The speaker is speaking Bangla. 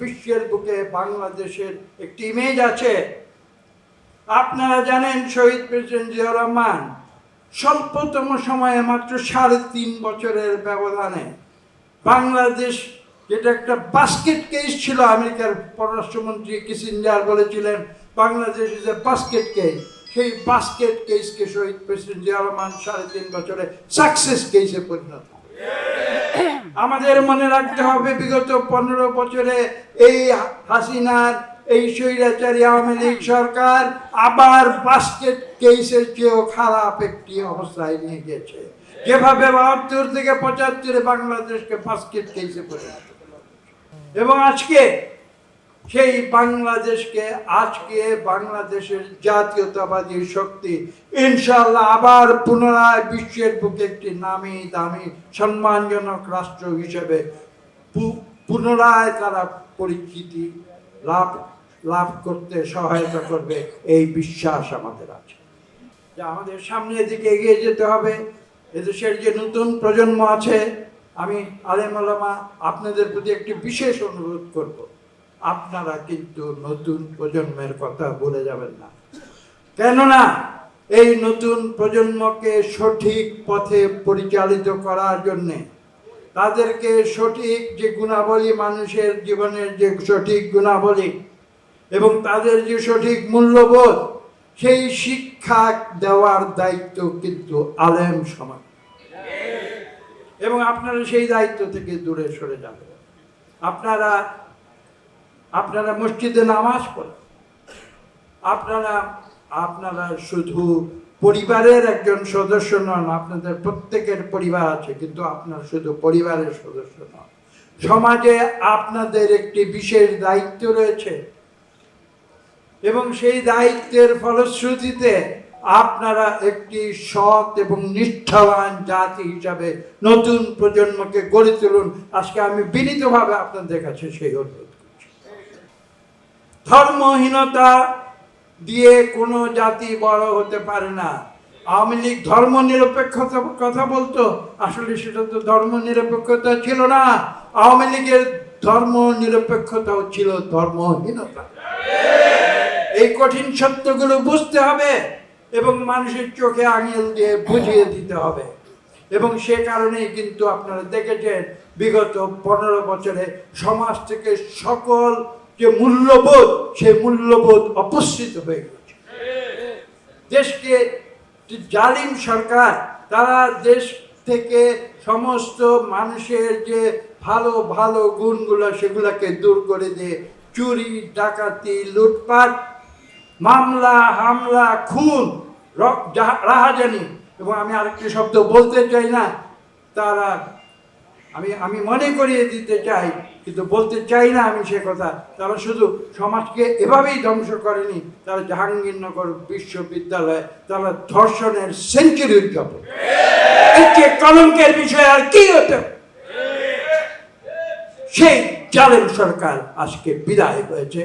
বিশ্বের বুকে বাংলাদেশের একটি ইমেজ আছে আপনারা জানেন শহীদ প্রেসিডেন্ট জিয়াউর রহমান স্বল্পতম সময়ে মাত্র সাড়ে তিন বছরের ব্যবধানে বাংলাদেশ যেটা একটা বাস্কেট কেস ছিল, আমেরিকার পররাষ্ট্রমন্ত্রী কিসিঞ্জার বলেছিলেন, Bangladesh is a basket case সেই বাস্কেট কেসকে শহীদ প্রেসিডেন্ট জিয়াউর রহমান সাড়ে তিন বছরে সাকসেস কেসে পরিণত। আমাদের মনে রাখতে হবে, বিগত পনেরো বছরে এই হাসিনার, এই স্বৈরাচারী আওয়ামী লীগ সরকার আবার বাস্কেট কেসের চেয়েও খারাপ একটি অবস্থায় নিয়ে গেছে। যেভাবে বাহাত্তর থেকে পঁচাত্তরে বাংলাদেশকে বাস্কেট কেসে করা এবং আজকে সেই বাংলাদেশকে, আজকে বাংলাদেশের জাতীয়তাবাদী শক্তি ইনশাল্লাহ আবার পুনরায় বিশ্বের বুকে একটি নামি দামি, সম্মানজনক রাষ্ট্র হিসেবে পুনরায় তারা পরিচিতি লাভ লাভ করতে সহায়তা করবে, এই বিশ্বাস আমাদের আছে। যে আমাদের সামনের দিকে এগিয়ে যেতে হবে, এদেশের যে নতুন প্রজন্ম আছে, আমি আলেম আপনাদের প্রতি একটি বিশেষ অনুরোধ করব। আপনারা কিন্তু নতুন প্রজন্মের কথা বলে যাবেন না। কেননা, এই নতুন প্রজন্মকে সঠিক পথে পরিচালিত করার জন্যে তাদেরকে সঠিক যে গুণাবলী মানুষের জীবনের যে সঠিক গুণাবলী এবং তাদের যে সঠিক মূল্যবোধ, সেই শিক্ষা দেওয়ার দায়িত্ব কিন্তু আলেম সমাজ। এবং আপনারা সেই দায়িত্ব থেকে দূরে সরে যাবেন। আপনারা আপনারা মসজিদে নামাজ পড়েন। আপনারা আপনারা শুধু পরিবারের একজন সদস্য নন, আপনাদের প্রত্যেকের পরিবার আছে, কিন্তু আপনার শুধু পরিবারের সদস্য নন। সমাজে আপনাদের একটি বিশেষ দায়িত্ব রয়েছে এবং সেই দায়িত্বের ফলশ্রুতিতে আপনারা একটি সৎ এবং নিষ্ঠাবান জাতি হিসাবে নতুন প্রজন্মকে গড়ে তুলুন। আজকে আমি বিনীতভাবে আপনাদের কাছে সেই অনুরোধ ধর্মহীনতা দিয়ে কোনো জাতি বড় হতে পারে না। আওয়ামী লীগ ধর্ম নিরপেক্ষতা কথা বলতো, আসলে সেটা তো ধর্ম নিরপেক্ষতা ছিল না। আওয়ামী লীগের ধর্ম নিরপেক্ষতাও ছিল ধর্মহীনতা। এই কঠিন সত্যগুলো বুঝতে হবে এবং মানুষের চোখে আঙুল দিয়ে বুঝিয়ে দিতে হবে। এবং সে কারণেই কিন্তু আপনারা দেখেছেন, বিগত পনেরো বছরে সমাজ থেকে সকল যে মূল্যবোধ, সেই মূল্যবোধ অপসৃত হয়ে গেছে। দেশকে জালিম সরকার, তারা দেশ থেকে সমস্ত মানুষের যে ভালো ভালো গুণগুলো, সেগুলোকে দূর করে দিয়ে চুরি, ডাকাতি, লুটপাট, মামলা, হামলা, খুন রাহাজানি, এবং আমি আরেকটি শব্দ বলতে চাই না, তারা আমি আমি মনে করিয়ে দিতে চাই, কিন্তু বলতে চাই না আমি সে কথা। তারা শুধু সমাজকে এভাবেই ধ্বংস করেনি, তারা জাহাঙ্গীরনগর বিশ্ববিদ্যালয়ে তারা ধর্ষণের সেঞ্চুরি উদযাপন। কলঙ্কের বিষয় আর কি হতে সেই জালেম সরকার আজকে বিদায় হয়েছে।